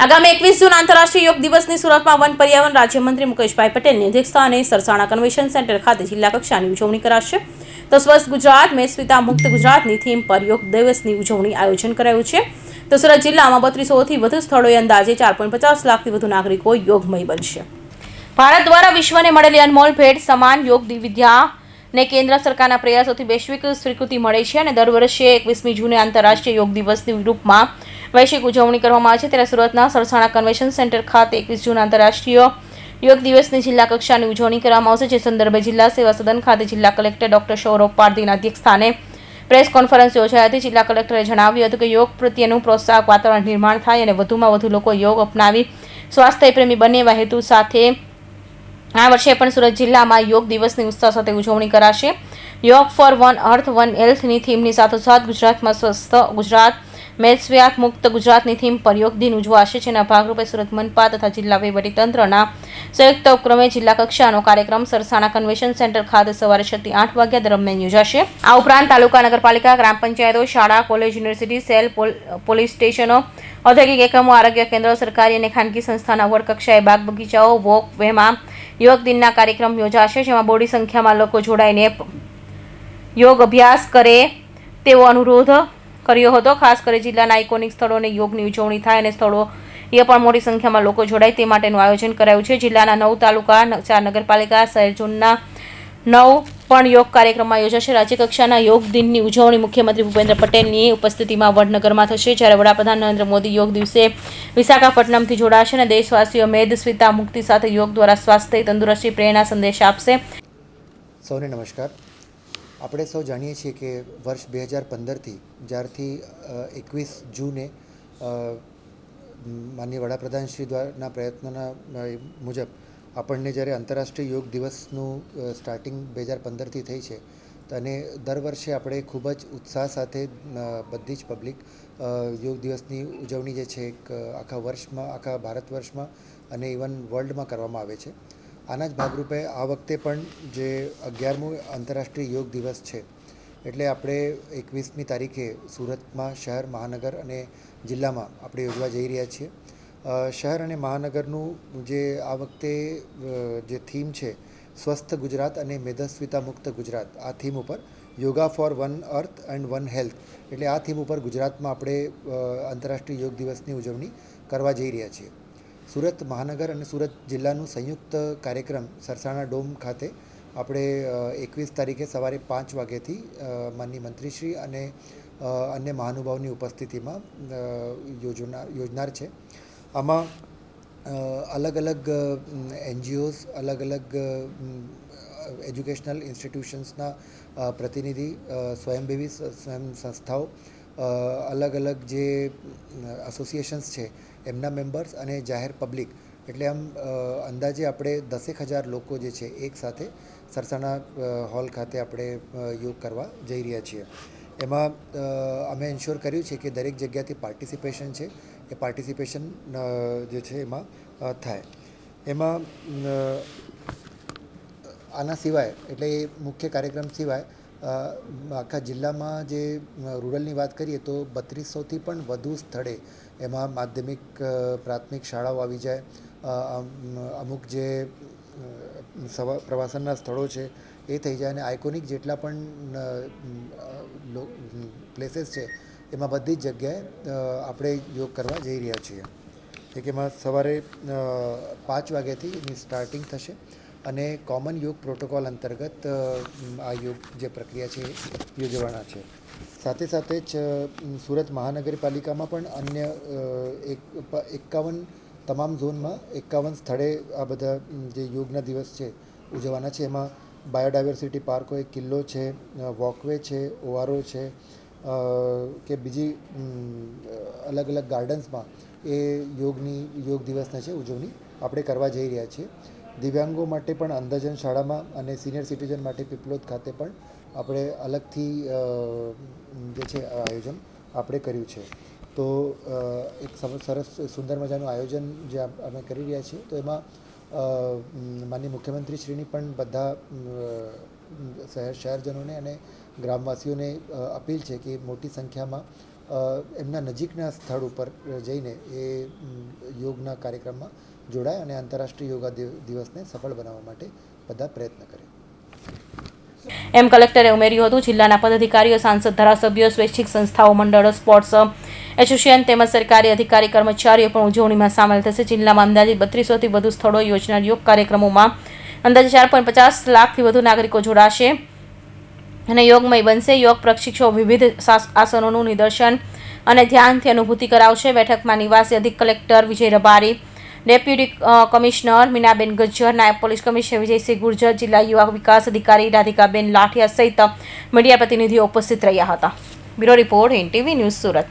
આગામી એકવીસ જૂન આંતરરાષ્ટ્રીય યોગ દિવસની સુરતમાં વન પર્યાવરણ રાજ્યમંત્રી મુકેશભાઈ પટેલની અધ્યક્ષસ્થાને સરસાણા કન્વેન્શન સેન્ટર ખાતે જિલ્લા કક્ષાની ઉજવણી કરાશે. તો સ્વસ્થ ગુજરાત મેસ્વિતા મુક્ત ગુજરાતની થીમ પર યોગ દિવસની ઉજવણી આયોજન કરાયું છે. તો સુરત જિલ્લામાં બત્રીસોથી વધુ સ્થળોએ અંદાજે ચાર પોઈન્ટ પચાસ લાખથી વધુ નાગરિકો યોગમય બનશે. ભારત દ્વારા વિશ્વને મળેલી અનમોલ ભેટ સમાન યોગ વિદ્યા ને કેન્દ્ર સરકારના પ્રયાસોથી વૈશ્વિક સ્વીકૃતિ મળે છે અને દર વર્ષે એકવીસમી જૂને આંતરરાષ્ટ્રીય યોગ દિવસની રૂપમાં વૈશ્વિક ઉજવણી કરવામાં આવે છે. ત્યારે સુરતના સરસાણા કન્વેન્શન સેન્ટર ખાતે એકવીસ જૂન આંતરરાષ્ટ્રીય યોગ દિવસની જિલ્લા કક્ષાની ઉજવણી કરવામાં આવશે, જે સંદર્ભે જિલ્લા સેવા સદન ખાતે જિલ્લા કલેક્ટર ડોક્ટર સૌરભ પારધીના અધ્યક્ષસ્થાને પ્રેસ કોન્ફરન્સ યોજાઈ હતી. જિલ્લા કલેક્ટરે જણાવ્યું હતું કે યોગ પ્રત્યેનું પ્રોત્સાહક વાતાવરણ નિર્માણ થાય અને વધુમાં વધુ લોકો યોગ અપનાવી સ્વાસ્થ્ય પ્રેમી બને એવા હેતુ સાથે આ વર્ષે પણ સુરત જિલ્લામાં યોગ દિવસની ઉત્સાહ સાથે ઉજવણી કરાશે. Yoga for one earth one હેલ્થની થીમની સાથોસાથ ગુજરાતમાં સ્વસ્થ ગુજરાત મેત્સ્વ્યાત મુક્ત ગુજરાતની થીમ પર યોગ દિન ઉજવાશે, જેના ભાગરૂપે સુરત મનપા તથા જિલ્લા વહીવટીતંત્રના સંયુક્ત ઉપક્રમે જિલ્લા કક્ષાનો કાર્યક્રમ સરસાણા કન્વેન્શન સેન્ટર ખાતે સવારે છ થી આઠ વાગ્યા દરમિયાન યોજાશે. આ ઉપરાંત તાલુકા નગરપાલિકા, ગ્રામ પંચાયતો, શાળા, કોલેજ, યુનિવર્સિટી, સેલ પોલીસ સ્ટેશનો, ઔદ્યોગિક એકમો, આરોગ્ય કેન્દ્રો, સરકારી અને ખાનગી સંસ્થાના વર્ગ કક્ષાએ બાગ બગીચાઓ, વોક, વેમાં યોગ દિનના કાર્યક્રમ યોજાશે, જેમાં બોડી સંખ્યામાં લોકો જોડાઈને યોગ અભ્યાસ કરે તેવો અનુરોધ કર્યો હતો. ખાસ કરી જિલ્લાના આઇકોનિક સ્થળોને યોગની ઉજવણી થાય અને સ્થળો એ પણ મોટી સંખ્યામાં લોકો જોડાય તે માટેનું આયોજન કરાયું છે. જિલ્લાના નવ તાલુકા ચાર નગરપાલિકા, શહેર ઝોનના નવ પણ યોગ કાર્યક્રમમાં યોજાશે. રાજ્યકક્ષાના યોગ દિનની ઉજવણી મુખ્યમંત્રી ભૂપેન્દ્ર પટેલની ઉપસ્થિતિમાં વડનગરમાં થશે, જ્યારે વડાપ્રધાન નરેન્દ્ર મોદી યોગ દિવસે વિશાખાપટ્ટનમથી જોડાશે અને દેશવાસીઓ મેદસ્વિતા મુક્તિ સાથે યોગ દ્વારા સ્વાસ્થ્ય, તંદુરસ્તી, પ્રેરણા સંદેશ આપશે. સૌને નમસ્કાર. આપણે સૌ જાણીએ છીએ કે વર્ષ બે હજાર પંદરથી, જ્યારથી એકવીસ જૂને માનનીય વડાપ્રધાન શ્રી દ્વારાના પ્રયત્નોના મુજબ આપણને જ્યારે આંતરરાષ્ટ્રીય યોગ દિવસનું સ્ટાર્ટિંગ બે હજાર પંદરથી થઈ છે અને દર વર્ષે આપણે ખૂબ જ ઉત્સાહ સાથે બધી જ પબ્લિક યોગ દિવસની ઉજવણી જે છે, એક આખા વર્ષમાં, આખા ભારત વર્ષમાં અને ઇવન વર્લ્ડમાં કરવામાં આવે છે. આના જ ભાગરૂપે આ વખતે પણ જે અગિયારમું આંતરરાષ્ટ્રીય યોગ દિવસ છે, એટલે આપણે એકવીસમી તારીખે સુરતમાં શહેર, મહાનગર અને જિલ્લામાં આપણે યોજવા જઈ રહ્યા છીએ. શહેર અને મહાનગરનું જે આ વખતે જે થીમ છે, સ્વસ્થ ગુજરાત અને મેદસ્વિતા મુક્ત ગુજરાત, આ થીમ ઉપર yoga for one earth and one health, એટલે આ થીમ ઉપર ગુજરાતમાં આપણે આંતરરાષ્ટ્રીય યોગ દિવસની ઉજવણી કરવા જઈ રહ્યા છીએ. સુરત મહાનગર અને સુરત જિલ્લાનું સંયુક્ત કાર્યક્રમ સરસાણા ડોમ ખાતે આપણે એકવીસ તારીખે સવારે પાંચ વાગ્યાથી માનની મંત્રીશ્રી અને અન્ય મહાનુભાવની ઉપસ્થિતિમાં યોજના યોજનાર છે. આમાં અલગ અલગ એનજીઓઝ અલગ અલગ એજ્યુકેશનલ ઇન્સ્ટિટ્યુશન્સના પ્રતિનિધિ અ, સ્વયંભેવી સ- સ્વયં સંસ્થાઓ અલગ અલગ જે એસોસિએશન્સ છે, એમના મેમ્બર્સ અને જાહેર પબ્લિક એટલે આમ અંદાજે આપણે દસેક હજાર લોકો જે છે, એક સાથે સરસાણા હોલ ખાતે આપણે યોગ કરવા જઈ રહ્યા છીએ. એમાં અમે એન્શ્યોર કર્યું છે કે દરેક જગ્યાથી પાર્ટિસિપેશન છે, એ પાર્ટિસિપેશન જે છે એમાં થાય. એમાં આના સિવાય, એટલે એ મુખ્ય કાર્યક્રમ સિવાય આખા જિલ્લામાં જે રૂરલની વાત કરીએ તો બત્રીસોથી પણ વધુ સ્થળે એમાં માધ્યમિક પ્રાથમિક શાળાઓ આવી જાય. અમુક જે સવા, પ્રવાસનના સ્થળો છે એ થઈ જાય અને આઇકોનિક જેટલા પણ પ્લેસીસ છે એમાં બધી જ જગ્યાએ આપણે યોગ કરવા જઈ રહ્યા છીએ. કે એમાં સવારે પાંચ વાગ્યાથી એની સ્ટાર્ટિંગ થશે. અને કોમન યોગ પ્રોટોકોલ અંતર્ગત આ યોગ જે પ્રક્રિયા છે યોજવાના છે. સાથે સાથે જ સુરત મહાનગરપાલિકામાં પણ અન્ય એક એકાવન તમામ ઝોનમાં એકાવન સ્થળે આ બધા જે યોગના દિવસ છે ઉજવવાના છે. એમાં બાયોડાયવર્સિટી પાર્ક હોય કિલ્લો છે વોકવે છે, ઓઆરઓ છે કે બીજી અલગ અલગ ગાર્ડન્સમાં એ યોગની, યોગ દિવસના છે ઉજવણી આપણે કરવા જઈ રહ્યા છીએ. દિવ્યાંગો માટે પણ અંધજન શાળામાં અને સિનિયર સિટીઝન માટે પીપલોદ ખાતે પણ આપણે અલગથી જે છે આયોજન આપણે કર્યું છે. તો એક સરસ સુંદર મજાનું આયોજન જે અમે કરી રહ્યા છીએ, તો એમાં માનનીય મુખ્યમંત્રીશ્રીની પણ બધા શહેર શહેરજનોને અને ગ્રામવાસીઓને અપીલ છે કે મોટી સંખ્યામાં એમના નજીકના સ્થળ ઉપર જઈને એ યોગના કાર્યક્રમમાં જોડાય અને આંતરરાષ્ટ્રીય યોગા દિવસને સફળ બનાવવા માટે બધા પ્રયત્ન કરે. એમ કલેક્ટરે ઉમેર્યું હતું, જિલ્લાના પદાધિકારીઓ, સાંસદ, ધારાસભ્યો, સ્વૈચ્છિક સંસ્થાઓ, મંડળો, સ્પોર્ટ્સ એસોસિએશન તેમજ સરકારી અધિકારી કર્મચારીઓ પણ ઉજવણીમાં સામેલ થશે. જિલ્લામાં અંદાજે બત્રીસોથી વધુ સ્થળોએ યોજનાર યોગ કાર્યક્રમોમાં અંદાજે ચાર પોઈન્ટ પચાસ લાખથી વધુ નાગરિકો જોડાશે. અને યોગમય બનશે. યોગ પ્રશિક્ષકો વિવિધ આસનોનું નિદર્શન અને ધ્યાનથી અનુભૂતિ કરાવશે. બેઠકમાં નિવાસી અધિક collector Vijay Rabari, deputy commissioner Meenaben Gajjar, નાયબ પોલીસ કમિશનર વિજયસિંહ ગુર્જર, જિલ્લા યુવા વિકાસ અધિકારી રાધિકાબેન લાઠિયા સહિત મીડિયા પ્રતિનિધિઓ ઉપસ્થિત રહ્યા હતા. Bureau report, NTV news Surat.